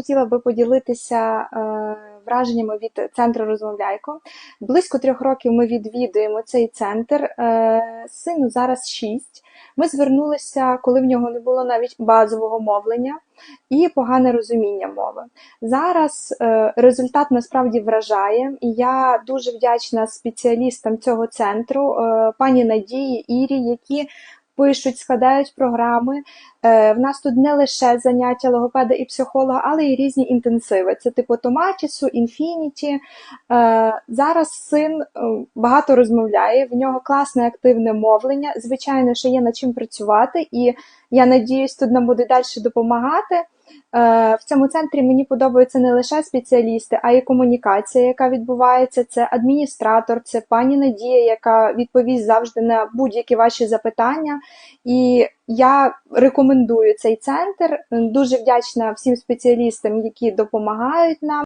Хотіла би поділитися е, враженнями від центру Розмовляйко. Близько трьох років ми відвідуємо цей центр. Е, Сину зараз шість. Ми звернулися, коли в нього не було навіть базового мовлення і погане розуміння мови. Зараз е, результат насправді вражає, і я дуже вдячна спеціалістам цього центру, пані Надії Ірі, які пишуть, складають програми. Е, В нас тут не лише заняття логопеда і психолога, але й різні інтенсиви. Це типу Томатісу, Інфініті. Е, Зараз син е, багато розмовляє, в нього класне активне мовлення. Звичайно, що є над чим працювати, і я надіюсь, тут нам буде далі допомагати. Е, В цьому центрі мені подобаються не лише спеціалісти, а й комунікація, яка відбувається. Це адміністратор, це пані Надія, яка відповість завжди на будь-які ваші запитання. І я рекомендую цей центр. Дуже вдячна всім спеціалістам, які допомагають нам.